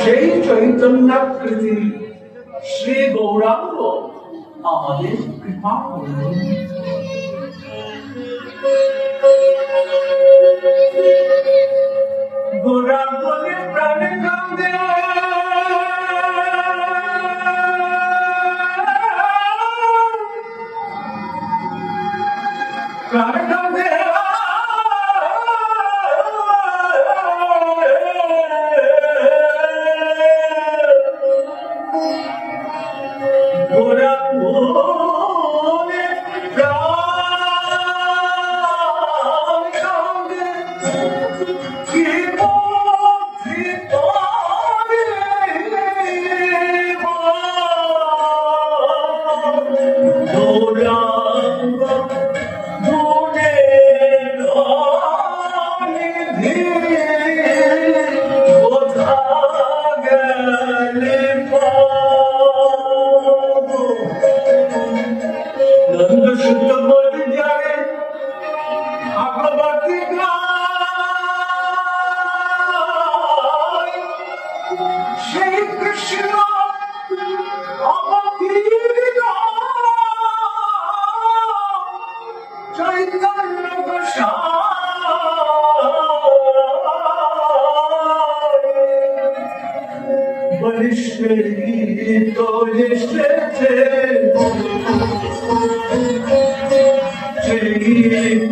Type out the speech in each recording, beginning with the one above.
সেই চৈতন্যাকৃতি শ্রী গৌরাঙ্গ আমাদের কৃপা করুন। প্রাণে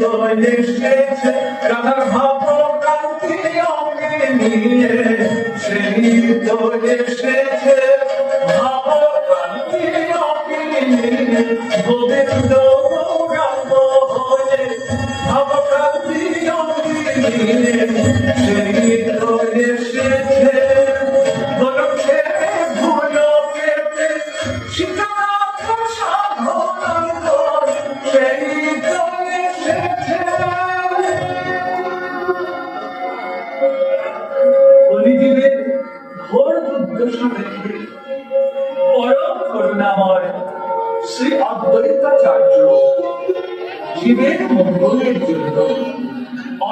দল এসেছে রাধার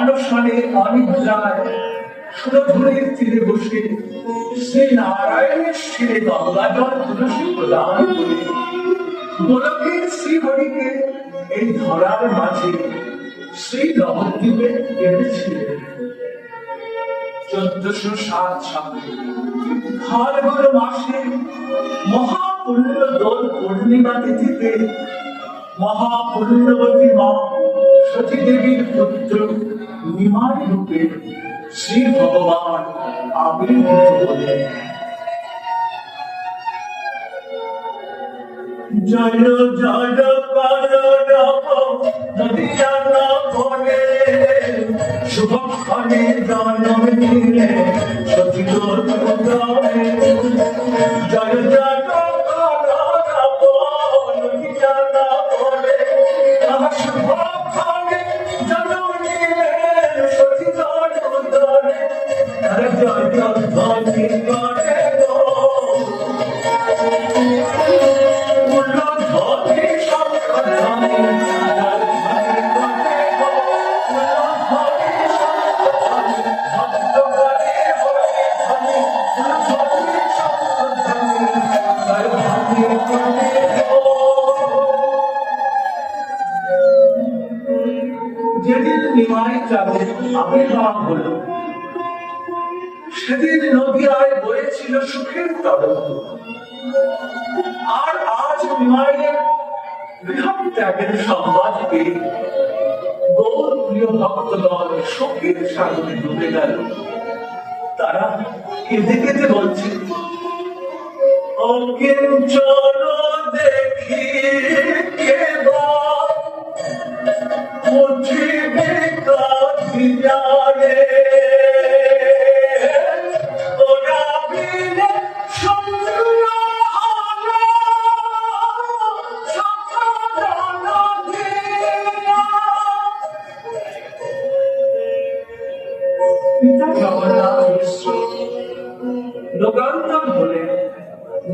অনশনে অনিদ্রায় সুরধুরের তীরে বসে শ্রী নারায়ণের শিরে গঙ্গা জল তুলসী প্রদান করে। গোলকের শ্রীহরিকে এই ধরার মাঝে শ্রী নবদ্বীপে এনেছিলেন চোদ্দশো সাত সালে ফাল্গুন মাসে মহাপুণ্য দোল পূর্ণিমা তিথিতে মহাপুণ্যবতী মা সতী দেবীর পুত্র নিমাই রূপে শ্রী ভগবান আবির্ভূত হলেন। জয় জয় শুভক্ষণে জন্ম আর আজ পেয়ে গৌর প্রিয় শোকের সাগরে ডুবে গেল। তারা কেঁদে কেঁদে বলছে দেখি কেবা মুঝিবে কাঠি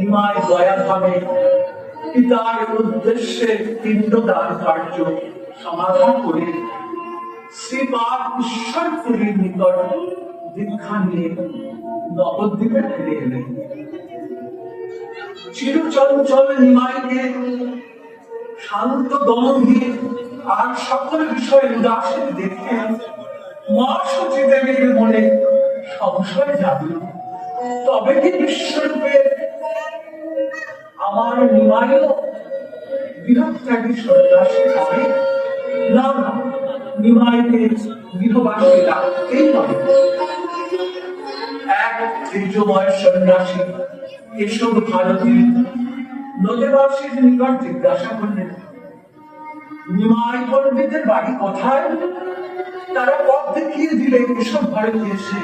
নিমায় দয়া ভাবে পিতার উদ্দেশ্যে পিণ্ডদান কার্য সমাধান করে, শ্রীপাদ ঈশ্বরপুরীর নিকট দীক্ষা নিয়ে নবদ্বীপে ফিরে এলেন। চিরচঞ্চল নিমাইকে, শান্ত আর সকল বিষয়ে উদাসীন দেখে মা সচিদেবীর মনে সংশয় জাগল। তবে কি বিশ্বরূপের আমার নিমাইও বৃহত্যাগী সন্ন্যাসী হবে? না না নিমাইকে গৃহবাসী রাখতেই হবে এক তেজময় সন্ন্যাসী, কেশব ভারতী নদীবাসীর নিকট জিজ্ঞাসা করলেন, নিমাই বাড়ি কোথায়? তারা পথ দেখিয়ে দিলে এসব ভারতী এসে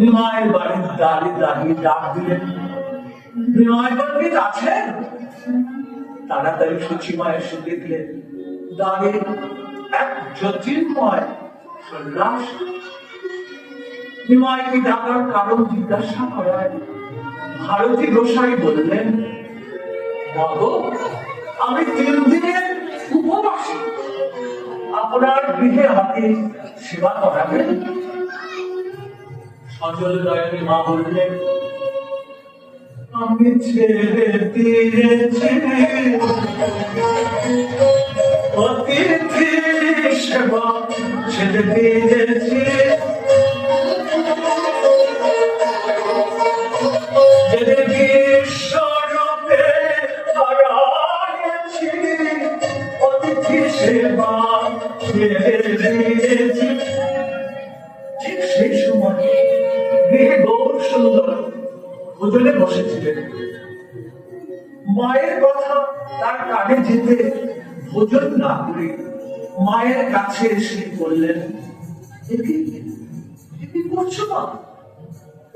নিমায়ের বাড়ির দাঁড়িয়ে দাঁড়িয়ে ডাক দিলেন আছেন? তাড়াতাড়ি দাঁড়িয়ে এক ডাকার কারণ জিজ্ঞাসা করায়? ভারতী গোসাই বললেন, বাবু, আমি তিন দিনের উপবাসী। আপনার গৃহে আমাকে সেবা করাবেন? সজল দয়ানী মা বললেন আমি ছেড়ে দিয়েছি। অতিথি সেবা ছেড়ে দিয়েছি।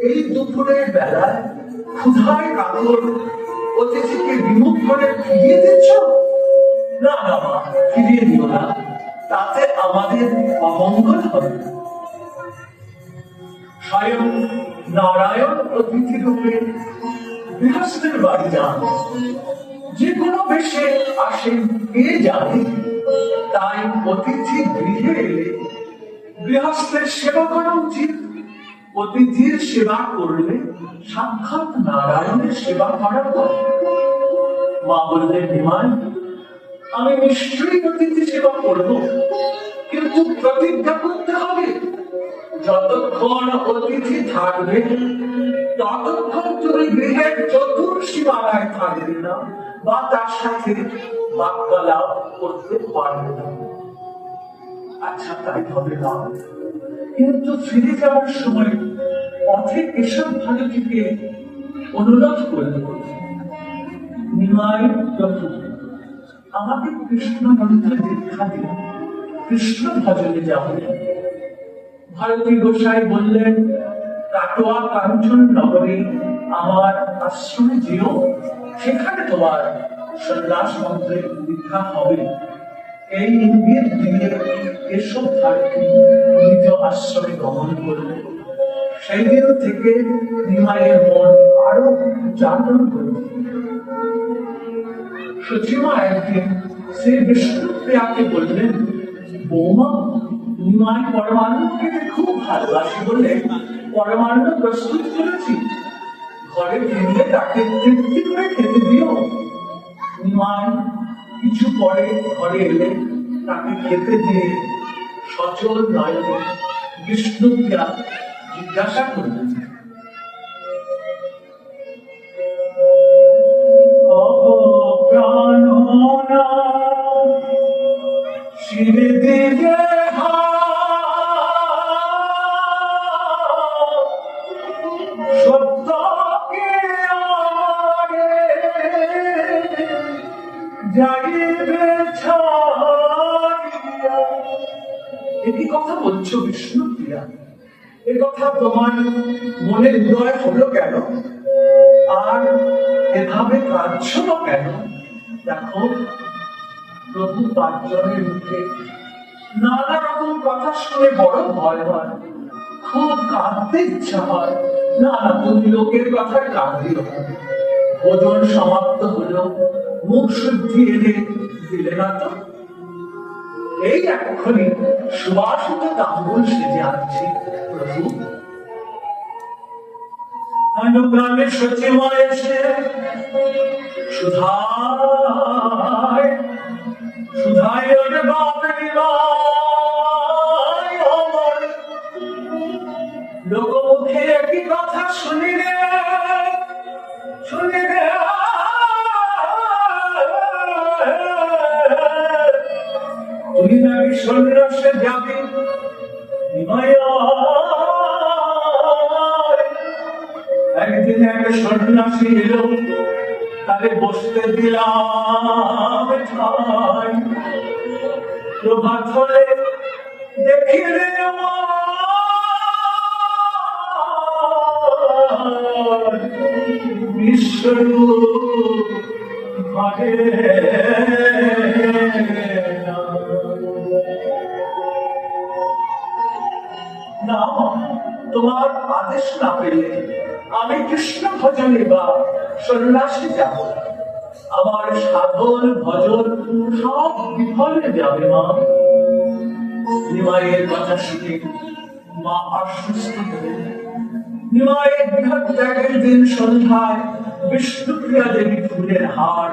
এই দুপুরের বেলায় ক্ষুধায় কাতর অতিথিকে বিমুখ করে ফিরিয়ে দিচ্ছ? না মা ফিরিয়ে দিও না। তাতে আমাদের অমঙ্গল হবে। স্বয়ং নারায়ণ অতিথি রূপে গৃহস্থের বাড়ি যান। যে কোনো বেশে আসেন, কে জানে? তাই অতিথি গৃহে এলে গৃহস্থের সেবা করা উচিত। অতিথির সেবা করলে সাক্ষাৎ নারায়ণের সেবা করার পর মা বললেন বিমান আমি নিশ্চয়ই অতিথি সেবা করব, কিন্তু প্রতিজ্ঞা করতে হবে। যতক্ষণ অতিথি থাকবে, ততক্ষণ তুমি গৃহের চতুর সীমানায় থাকবে না বা তার সাথে বাক্যালাপ করতে পারবে না। আচ্ছা তাই হবে না। কিন্তু ফিরে যাওয়ার সময় পথে এসব ভারতীকে অনুরোধ করল নিমাই আমাকে কৃষ্ণ মন্ত্রে দীক্ষা দিন, কৃষ্ণ ভজনে যাব ভারতী গোসাই বললেন, কাটোয়া কাঞ্চন নগরে আমার আশ্রমে যেও, সেখানে তোমার সন্ন্যাস মন্ত্রে দীক্ষা হবে। এই ইঙ্গিত দিয়ে এসব ভারতী নিজ আশ্রমে গমন করলেন সেই দিন থেকে নিমাইয়ের মন আরও জাগরণ করল সচিমা একদিন শ্রী বিষ্ণুপ্রিয়াকে বললেন, বৌমা, নিমাই পরমাণু খেতে খুব ভালোবাসে বলে পরমাণু প্রস্তুত করেছি। ঘরে ফিরলে তাকে তৃপ্তি করে খেতে দিও। নিমাই কিছু পরে ঘরে এলে তাকে খেতে দিয়ে সচল নয়নে বিষ্ণুপ্রিয়া জিজ্ঞাসা করলেন প্রাণ প্রাণনা শির কথা বলছো বিষ্ণুপ্রিয়া এ কথা তোমার মনে হৃদয় হলো কেন? আর এভাবে কাঁদছ কেন? দেখো, প্রভু পাঁচজনের মুখে নানা রকম কথা শুনে বড় ভয় হয়। খুব কাঁদতে ইচ্ছা হয়। না তুমি লোকের কথায় কাঁদিও। ভোজন সমাপ্ত হলো। মুখ শুদ্ধি এনে দিলে না তো? এই এক্ষণে সুবাসিত গাঙ্গুল সেজে আসছে। প্রভু অনুগ্রামে সচিমা এসে সুধায় সুধায় বাপ। নিবাস সন্ন্যাসে যাবি। একদিন এক সন্ন্যাসী এলো, তাকে বসতে দিলাম ঠাই প্রভাত হলে দেখি বিশ্বরূপ ঘটে তোমার আদেশ না পেলে আমি কৃষ্ণ ভজনে বা সন্ন্যাসী যাব আমার সাধন, ভজন সব বিফলে যাবে, মা। নিমাইয়ের কথা শুনে মা আশ্বস্ত হলেন। নিমাইয়ের বৃহৎ ত্যাগের দিন সন্ধ্যায় বিষ্ণুপ্রিয়া দেবী ফুলের হার,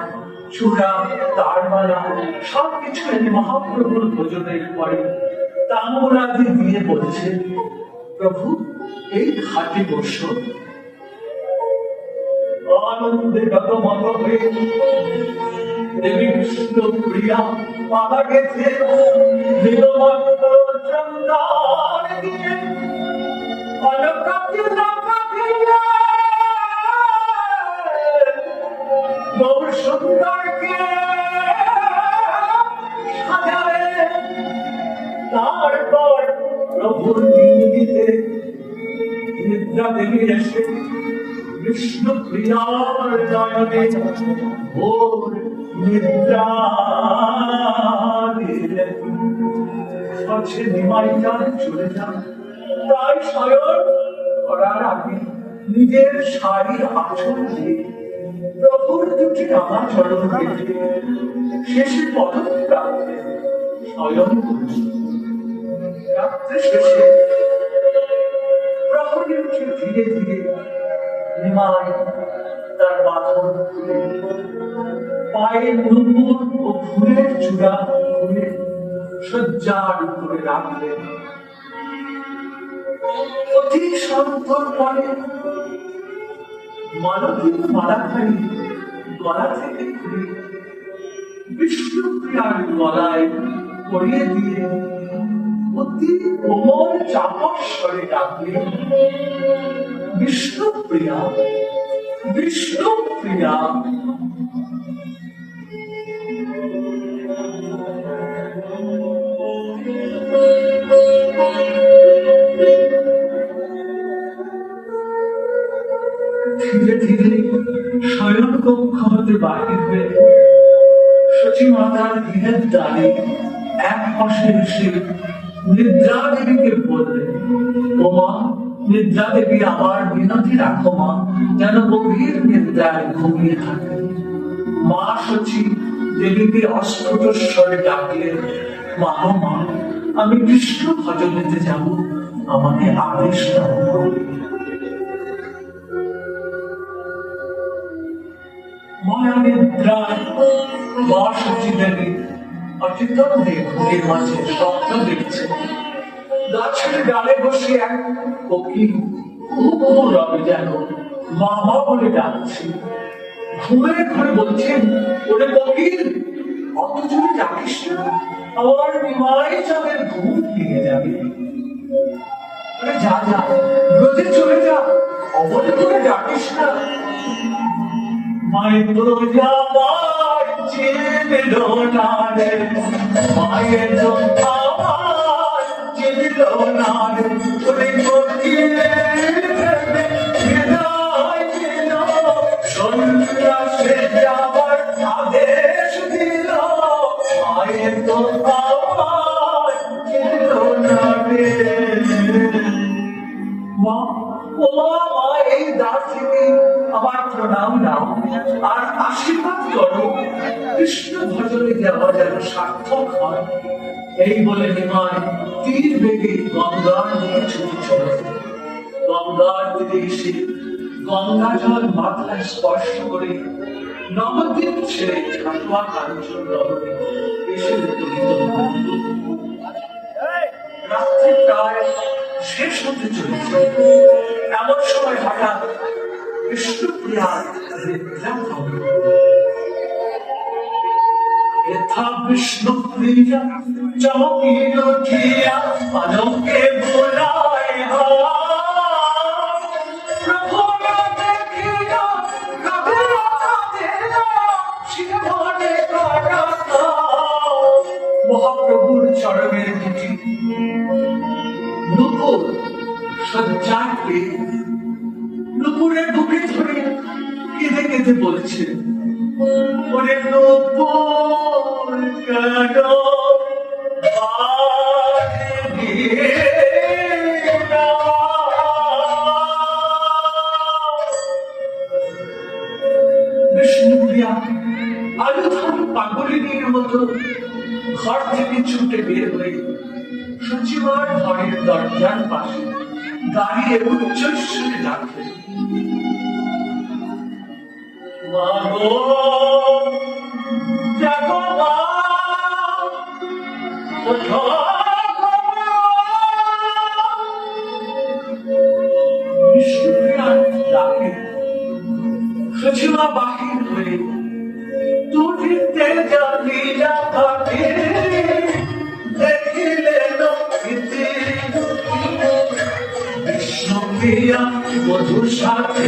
চূড়া, তারমালা সব কিছু এনে মহাপ্রভুর ভোজনের পরে তাম্বরাদি দিয়ে বলছে, প্রভু, এই খাটি বসো আনন্দে গতমত হয়ে দেবী বিষ্ণু প্রিয়া মারা গেছে। চন্দ্র দিয়ে নিদ্রা এসে প্রিয়ার নিদ্রা দিলেন। সচ্ছে নিমাইকার চলে যান। তাই শয়ন করার আগে নিজের শাড়ির আঁচল দিয়ে প্রভুর দুটি রামা চরণ শেষে পদপ্রান্তে শয়ন করলেন রাত্রে শেষে ধীরে ধীরে নিমাই তার বাঁধন খুলে পায়ে নুপুর ও ফুলের চূড়া খুলে শয্যার উপরে রাখলেন অতি সন্তর পরে মালতীর মালাখানি গলা থেকে খুলে বিষ্ণুপ্রিয়ার গলায় পরিয়ে দিয়ে অতি কোমল চাপক স্বরে ডাকলেন বিষ্ণুপ্রিয়া বিষ্ণুপ্রিয়া। ধীরে ধীরে শয়ন কক্ষ হতে বাহির হয়ে সচিমাতার গৃহের দ্বারে এক পাশে এসে নিদ্রা দেবীকে বললেন ওমা নিদ্রা দেবী আমার বিনতি রাখো মা, যেন গভীর নিদ্রায় ঘুমিয়ে থাকে। মা সচি দেবীকে অস্ফুট স্বরে ডাকলেন মা মা, আমি কৃষ্ণ ভজনেতে যাব, আমাকে আদেশ দাও। মায়ানিদ্রায় মা সচি দেবী অচেতন হয়ে ঘুরের মাঝে স্বপ্ন দেখছে। গাছের ডালে বসে এক কোকিল কুহু রবে যেন মামা বলে ডাকছে। বলছেন ওরে কোকিল অত জোরে ডাকিস না? আমার নিমাই চাঁদের ঘুম ভেঙে যাবে। আরে যা যা রোজে চলে যা, অবলে করে ডাকিস না। মায়ের তো যাবার চিনল না মায়ের তো আমার চিনল না রে ওরে কোকিলে বিদায় সন্ন্যাসে যাবার আদেশ দিল মায়ের আমার চিনল না মা, ও মা, এই দাসীকে আমার প্রণাম নাও আর আশীর্বাদ করো। কৃষ্ণ ভজনে যাওয়া যেন সার্থক হয়। এই বলে হিমায় তীর বেগে গঙ্গার দিকে ছুটে চলে গঙ্গার তীরে এসে গঙ্গা জল মাথায় স্পর্শ করে নবদ্বীপ ছেড়ে খাটুয়া কাঞ্চন নগরে এসে উপনীত রাত্রি প্রায় শেষ হতে চলেছে। এমন সময় হঠাৎ বিষ্ণুপ্রিয়ার তা বিষ্ণু প্রিয়া চমকিয়া আলোকে বল কেঁদে বলেছে, ওরে পাগলিনীর মতো ঘর থেকে ছুটে বের হয়ে সচিবার ঘরের দরজার পাশে দাঁড়িয়ে উচ্চস্বরে ডাকলেন সচিমা বাহির হয়ে তুলিতে জানিলা থাকে দেখিলে নক্ষিতে বিষ্ণুপ্রিয়া মধুর সাথে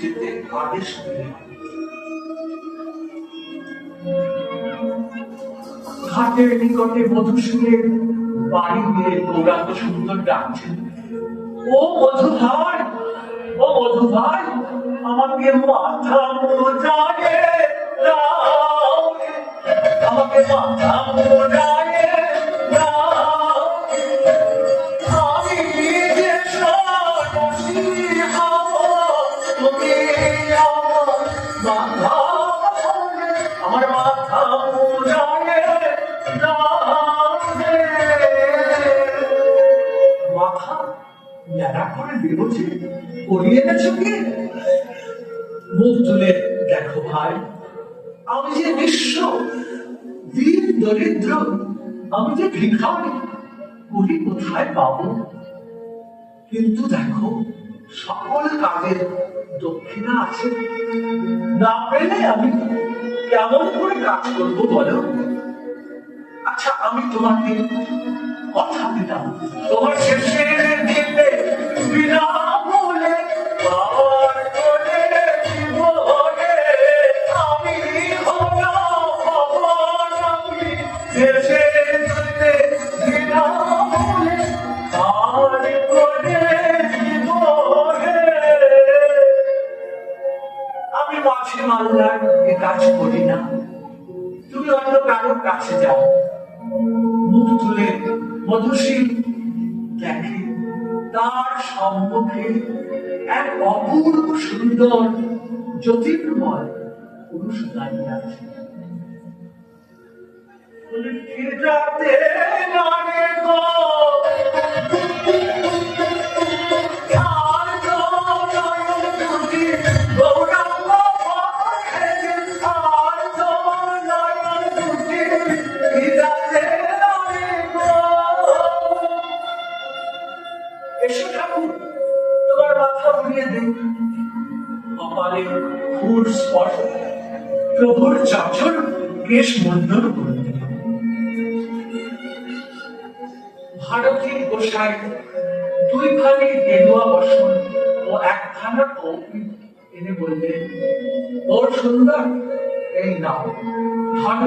যেতে আদেশ ঘাটের নিকটে বাড়ি গিয়ে গৌরাঙ্গ সুন্দর ডাকছেন, ও মধু ভাই, ও মধু ভাই, আমাকে মাথা আমাকে মাথা মোজারে যে নিঃস্ব দিন দরিদ্র, আমি যে ভিখারি করি কোথায় পাবো? কিন্তু দেখো, সকল কাজের দক্ষিণা আছে। না পেলে আমি কেমন করে কাজ করব বলো? আচ্ছা আমি তোমাকে কথা দিলাম। তোমার শেষের দিনে বিনামূল্যে কাছে যায় মুখ তুলে মধুশীল দেখে তার সম্মুখে এক অপূর্ব সুন্দর জ্যোতির্ময় পুরুষ দাঁড়িয়ে আছে। বলে, "কে যাতে নারে স্পর্শ প্রভুর চাচর কেশ মন্ডল করে দিল ভারতী গোসাই দুই খানি গেরুয়া বসন ও একখানা কৌপি এনে বললেন সুন্দর, এই নাও। ধন,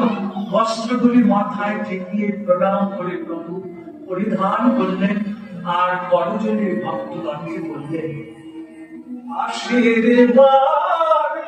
বস্ত্রগুলি মাথায় ঠেকিয়ে প্রণাম করে প্রভু পরিধান করলেন আর করজনে ভক্তগণকে বললেন আশীর্বাদ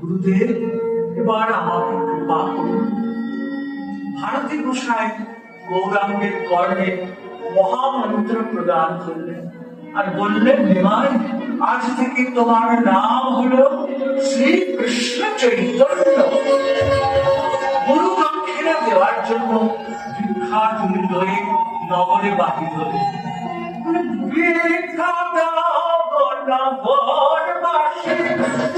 গুরুদেব এবার আমাকে কৃপা করুন। ভারতী গোসাই গৌরাঙ্গের কর্ণে মহামন্ত্র প্রদান করলেন আর বললেন নিমাই আজ থেকে তোমার নাম হলো শ্রী কৃষ্ণ চৈতন্য। গুরু দক্ষিণা দেওয়ার জন্য ভিক্ষা তুলে লয়ে নগরে বাহির হলেন। ভিক্ষা দাও নগরবাসী, আমি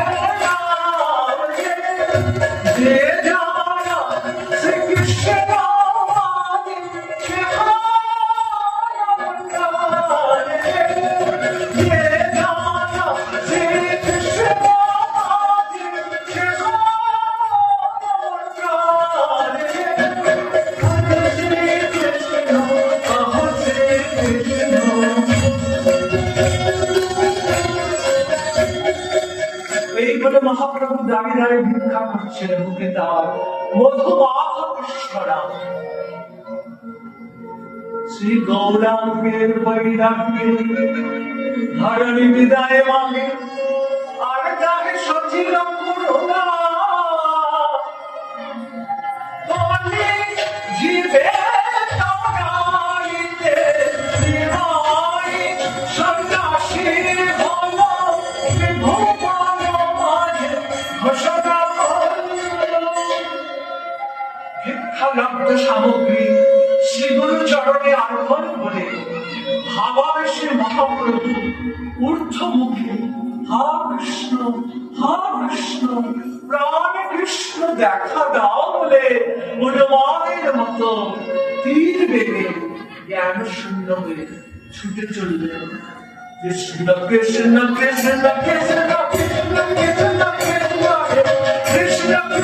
করছেন বুকে তার মধুবাহ কৃষ্ণরাম শ্রী গৌরাঙ্গের বৈরাগ্যে ধরণী বিদায় মাগে চরণে আরোহণ করে ভাবাবেশে মহাপ্রভু ঊর্ধ্ব মুখে হা কৃষ্ণ হা কৃষ্ণ প্রাণ কৃষ্ণ দেখা দাও বলে হনুমানের মতো তীর বেগে জ্ঞান শূন্য হয়ে ছুটে কৃষ্ণ কৃষ্ণ কৃষ্ণ কৃষ্ণ কৃষ্ণ কৃষ্ণ কৃষ্ণ কৃষ্ণ কৃষ্ণ